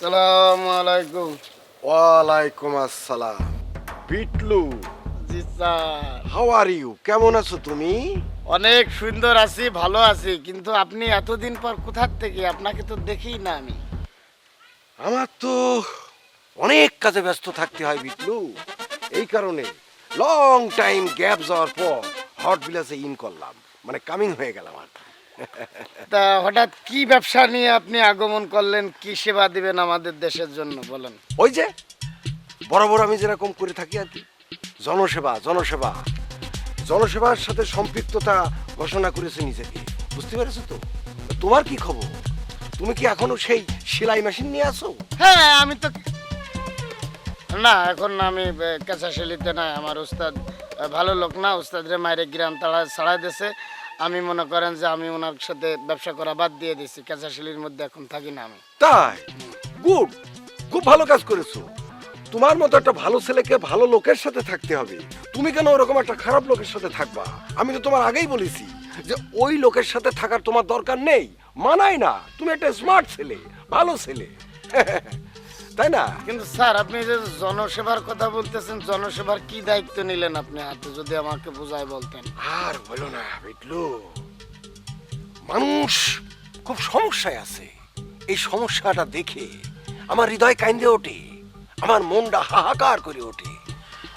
সালাম আলাইকুম। ওয়ালাইকুম আসসালাম। Bitlu ji sir. How are you কেমন আছো তুমি? অনেক সুন্দর আছি ভালো আছি কিন্তু আপনি এতদিন পর কোথার থেকে? আপনাকে তো দেখি না আমি। আমার তো অনেক কাজে ব্যস্ত থাকতে হয় বিটলু এই কারণে লং টাইম গ্যাপ যাওয়ার পর হট বিলাসে ইন করলাম। মানে কামিং হয়ে গেলাম আর। তা হঠাৎ কি ব্যবসা নিয়ে আপনি আগমন করলেন? কি সেবা দিবেন আমাদের দেশের জন্য? বলেন। ওই যে বরাবর আমি যেরকম করে থাকি আর কি জনসেবা জনসেবা। জনসেবার সাথে সম্পৃক্ততা ঘোষণা করেছে নিজেকে। বুঝতে পেরেছ তো? তোমার কি খবর? তুমি কি এখনও সেই সেলাই মেশিন নিয়ে আসো হ্যাঁ আমি তো না এখন আমি কাঁচা সেলিতে নাই। আমার উস্তাদ ভালো লোক না উস্তাদরে মায়ের গ্রাম তাড়া ছাড়াই দিয়েছে। আমি মনে করেন যে আমি ওনার সাথে ব্যবসা করা বাদ দিয়ে দিয়েছি কাঁচা শিলির মধ্যে এখন থাকি না আমি। তাই? গুড, খুব ভালো কাজ করেছ। তোমার মতো একটা ভালো ছেলেকে ভালো লোকের সাথে থাকতে হবে। তুমি কেন ওরকম একটা খারাপ লোকের সাথে থাকবা? আমি তো তোমার আগেই বলেছি যে ওই লোকের সাথে থাকার তোমার দরকার নেই, মানায় না। তুমি একটা স্মার্ট ছেলে, ভালো ছেলে। তাই না? কিন্তু স্যার আপনি যে জনসেবার কথা বলতেছেন জনসেবার কি দায়িত্ব নিলেন আপনি হাতে যদি আমাকে বুঝায় বলতেন? আর বলো না বিটলু। মানুষ খুব সমস্যায় আছে। এই সমস্যাটা দেখে আমার হৃদয় কান্দে ওঠে। আমার মনটা হাহাকার করে ওঠে।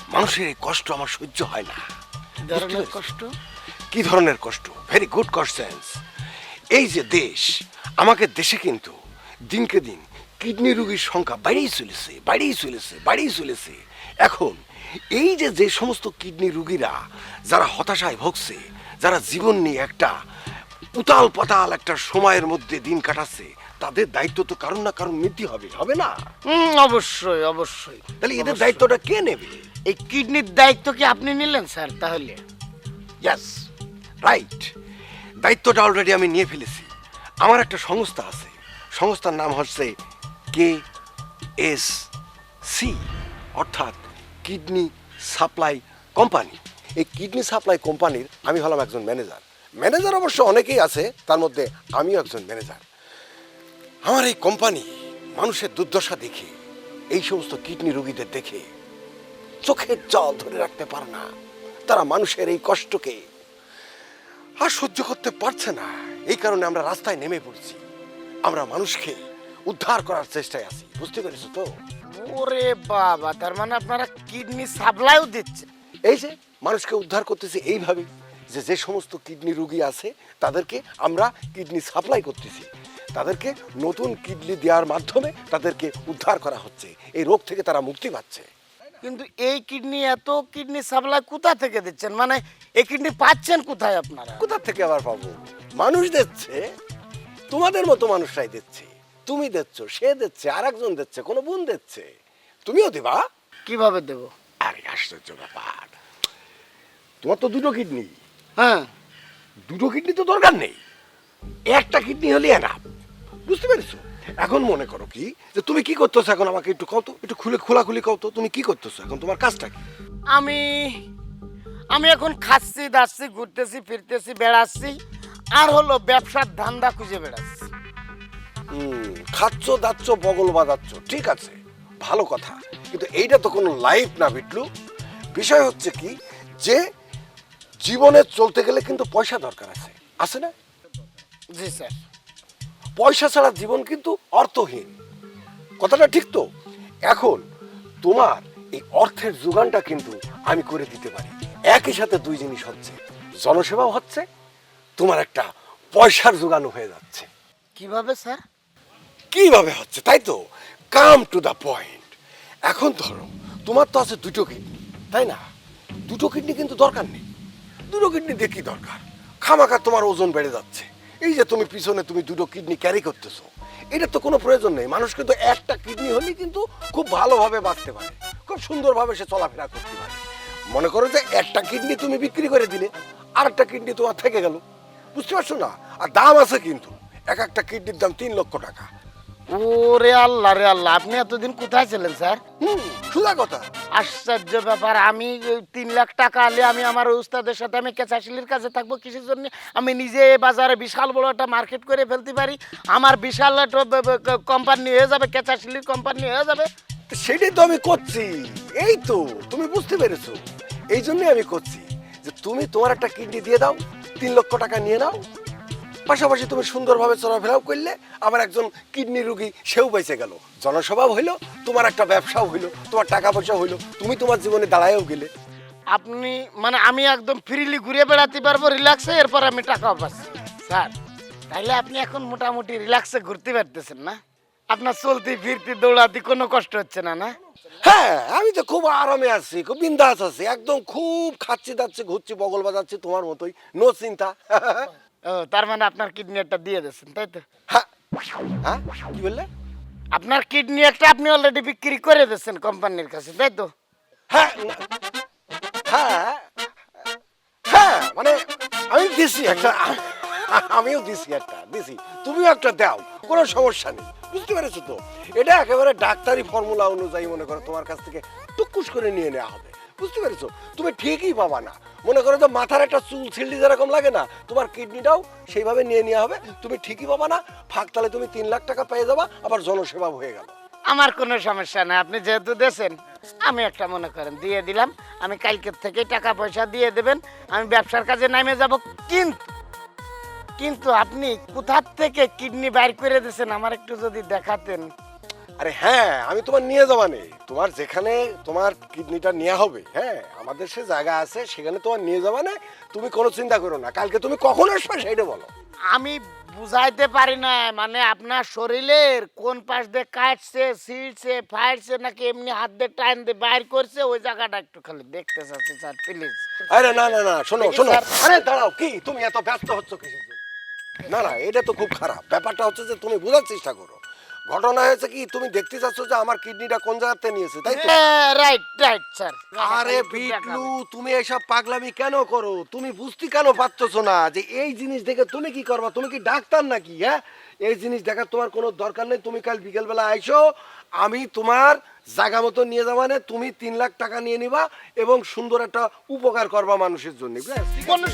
মানুষের এই কষ্ট আমার সহ্য হয় না। ধরনের কষ্ট? কি ধরনের কষ্ট? ভেরি গুড কোশ্চেন্স এই যে দেশ আমাকে দেশে কিন্তু দিনকে দিন কিডনি রোগীর সংখ্যা বাড়েই চলেছে বাড়েই চলেছে বাড়েই চলেছে। এখন এই যে যে সমস্ত কিডনি রুগীরা যারা হতাশায় ভুগছে যারা জীবন নিয়ে একটা উতাল পাতাল একটা সময়ের মধ্যে দিন কাটাচ্ছে তাদের দায়িত্ব তো কারণ না কারণ নিতে হবে হবে না? হুম অবশ্যই অবশ্যই তাহলে এদের দায়িত্বটা কে নেবে? এই কিডনির দায়িত্ব কি আপনি নিলেন স্যার তাহলে? ইয়াস রাইট দায়িত্বটা অলরেডি আমি নিয়ে ফেলেছি। আমার একটা সংস্থা আছে। সংস্থার নাম হচ্ছে কে এস সি, অর্থাৎ কিডনি সাপ্লাই কোম্পানি। এই কিডনি সাপ্লাই কোম্পানির আমি হলাম একজন ম্যানেজার। ম্যানেজার অবশ্য অনেকেই আছে, তার মধ্যে আমিও একজন ম্যানেজার। আমার এই কোম্পানি মানুষের দুর্দশা দেখে, এই সমস্ত কিডনি রোগীদের দেখে চোখের জল ধরে রাখতে পারে না। তারা মানুষের এই কষ্টকে আর সহ্য করতে পারছে না। এই কারণে আমরা রাস্তায় নেমে পড়ছি। আমরা মানুষকে উদ্ধার করার চেষ্টায় আছি বুঝতে পেরেছ তো? ওরে বাবা তার মানে আপনারা কিডনি সাপ্লাইও দিচ্ছেন। এই যে মানুষকে উদ্ধার করতেছি এইভাবে যে যে সমস্ত কিডনি রোগী আছে তাদেরকে আমরা কিডনি সাপ্লাই করতেছি। তাদেরকে নতুন কিডনি দেওয়ার মাধ্যমে তাদেরকে উদ্ধার করা হচ্ছে। এই রোগ থেকে তারা মুক্তি পাচ্ছে। কিন্তু এই কিডনি এত কিডনি সাপ্লাই কোথা থেকে দিচ্ছেন? মানে এই কিডনি পাচ্ছেন কোথায় আপনারা? কোথা থেকে আবার পাবো? মানুষ দিচ্ছে তোমাদের মতো মানুষরাই দিচ্ছে। তুমি দিচ্ছ সে দিচ্ছে আর একজন দিচ্ছে কোনো বোন দিচ্ছে। তুমিও দিবা? কীভাবে দেব? আরে আশ্চর্য ব্যাপার। তোমার তো দুটো কিডনি। হ্যাঁ। দুটো কিডনি তো দরকার নেই। একটা কিডনি হলে এনা বুঝতে পেরেছ? এখন মনে করো কি যে তুমি কি করতেছো এখন আমাকে একটু কত একটু খুলে খোলাখুলি কত তুমি কি করতেছো এখন? তোমার কাজটা কি? আমি আমি এখন খাচ্ছি দাচ্ছি ঘুরতেছি ফিরতেছি বেড়াচ্ছি আর হলো ব্যবসার ধান্দা খুঁজে বেড়াচ্ছি। খাচ্ছ দাচ্ছ বগল বাজাচ্ছ ঠিক আছে ভালো কথা। কিন্তু এইটা তো কোনো লাইফ না বিটলু। বিষয় হচ্ছে কি যে জীবনে চলতে গেলে কিন্তু পয়সা দরকার আছে। আছে না? জি স্যার। পয়সা ছাড়া জীবন কিন্তু অর্থহীন। কথাটা ঠিক তো? এখন তোমার এই অর্থের যোগানটা কিন্তু আমি করে দিতে পারি। একই সাথে দুই জিনিস হচ্ছে জনসেবাও হচ্ছে তোমার একটা পয়সার যোগানও হয়ে যাচ্ছে। কীভাবে স্যার? কীভাবে হচ্ছে, তাই তো? কাম টু দ্য পয়েন্ট এখন ধরো, তোমার তো আছে দুটো কিডনি তাই না? দুটো কিডনি কিন্তু দরকার নেই। দুটো কিডনি দিয়ে কি দরকার? খামাখা তোমার ওজন বেড়ে যাচ্ছে। এই যে তুমি পিছনে তুমি দুটো কিডনি ক্যারি করতেছো, এটা তো কোনো প্রয়োজন নেই। মানুষ কিন্তু একটা কিডনি হলেই কিন্তু খুব ভালোভাবে বাঁচতে পারে। খুব সুন্দরভাবে সে চলাফেরা করতে পারে। মনে করো যে একটা কিডনি তুমি বিক্রি করে দিলে আর একটা কিডনি তোমার থেকে গেল। বুঝতে পারছ না? আর দাম আছে কিন্তু। এক একটা কিডনির দাম তিন লক্ষ টাকা। ওরে আল্লাহ রে আল্লাহ আপনি এতদিন কোথায় ছিলেন স্যার? সোজা কথা। আশ্চর্য ব্যাপার আমি তিন লাখ টাকা আলে আমি আমার উস্তাদের সাথে আমি কেঁচাশিলির কাছে থাকব কিসের জন্য? আমি নিজে বাজারে বিশাল বড় একটা মার্কেট করে ফেলতে পারি। আমার বিশাল একটা কোম্পানি হয়ে যাবে কেঁচাশিলির কোম্পানি হয়ে যাবে। সেটাই তো আমি করছি। এই তো তুমি বুঝতে পেরেছ। এই জন্যই আমি করছি যে তুমি তোমার একটা কিডনি দিয়ে দাও তিন লক্ষ টাকা নিয়ে নাও পাশাপাশি তুমি সুন্দরভাবে চলাফেরাও করলে আবার একজন কিডনি রুগী সেও বেঁচে গেল। জনস্বভাব হইল তোমার একটা ব্যবসাও হইল তোমার টাকা পয়সা হইল তুমি তোমার জীবনে দাঁড়ায়ও গেলে। আপনি মানে আমি একদম ফ্রিলি ঘুরে বেড়াতে পারব রিল্যাক্সে এরপর আমি টাকাও পাচ্ছি। স্যার তাইলে আপনি এখন মোটামুটি রিল্যাক্সে ঘুরতে পারতেছেন না? আপনার চলতে ফিরতে দৌড়াতে কোনো কষ্ট হচ্ছে না না? হ্যাঁ আমি তো খুব আরামে আছি খুব বিন্দাস আছি একদম খুব খাচ্ছি দাচ্ছি ঘুরছি বগল বাজাচ্ছি তোমার মতোই নো চিন্তা। ও তার মানে আপনার কিডনি একটা দিয়ে দিয়েছেন তাই তো? হ্যাঁ হ্যাঁ কি বললে? আপনার কিডনি একটা আপনি অলরেডি বিক্রি করে দিয়েছেন কোম্পানির কাছে তাই তো? হ্যাঁ হ্যাঁ হ্যাঁ মানে আমি দিছি একটা আমিও দিছি একটা দিছি। তুমিও একটা দাও কোনো সমস্যা নেই বুঝতে পেরেছ তো? এটা একেবারে ডাক্তারি ফর্মুলা অনুযায়ী মনে করো তোমার কাছ থেকে টুকুস করে নিয়ে নেওয়া হবে। বুঝতে পেরেছ? তুমি ঠিকই পাবা না। মনে করো যে মাথার একটা চুল ছিলডি যেরকম লাগে না, তোমার কিডনিটাও সেইভাবে নিয়ে নেওয়া হবে। তুমি ঠিকই পাবা না, ফাঁক তালে তুমি তিন লাখ টাকা পেয়ে যাবা, আবার জনসেবা হয়ে গেল। আমার কোনো সমস্যা নাই, আপনি যেহেতু দেছেন আমি একটা মনে করেন, দিয়ে দিলাম, আমি কালকের থেকে টাকা পয়সা দিয়ে দেবেন, আমি ব্যবসার কাজে নামে যাব কিন্তু কিন্তু আপনি কোথার থেকে কিডনি বাইর করে দিয়েছেন, আমার একটু যদি দেখাতেন। আরে হ্যাঁ আমি তোমার নিয়ে যাবা নেই। তোমার যেখানে তোমার কিডনিটা নেওয়া হবে হ্যাঁ আমাদের সে জায়গা আছে সেখানে তোমার নিয়ে যাবা না তুমি কোনো চিন্তা করো না কালকে তুমি কখন আসবে সেইটা বলো। আমি বুঝাইতে পারি না মানে আপনার শরীরের কোন পাশ দিয়ে কাটছে ছিঁড়ছে ফাইটছে নাকি এমনি হাত দিয়ে টাইম দিয়ে বাইর করছে ওই জায়গাটা একটু খালি দেখতে চাচ্ছি স্যার প্লিজ আরে না না না শোনো শোনো। আরে দাঁড়াও কি? তুমি এত ব্যস্ত হচ্ছ কিছু না না এটা তো খুব খারাপ। ব্যাপারটা হচ্ছে যে তুমি বোঝার চেষ্টা করো। ঘটনা হয়েছে কি তুমি দেখতে চাচ্ছ যে আমার কিডনিটা কোন জায়গাতে নিয়েছে তাই তো? রাইট রাইট স্যার আরে বিটলু তুমি এসব পাগলামি কেন করো? তুমি বুঝতে কেন পারতেছো না যে এই জিনিস দেখে তুমি কি করবা? তুমি কি ডাক্তার নাকি হ্যাঁ? এই জিনিস দেখার তোমার কোনো দরকার নেই। তুমি কাল বিকেলবেলা আইসো আমি তোমার জায়গা মতো নিয়ে যাবা না তুমি তিন লাখ টাকা নিয়ে নিবা এবং সুন্দর একটা উপকার করবা মানুষের জন্য। কোনো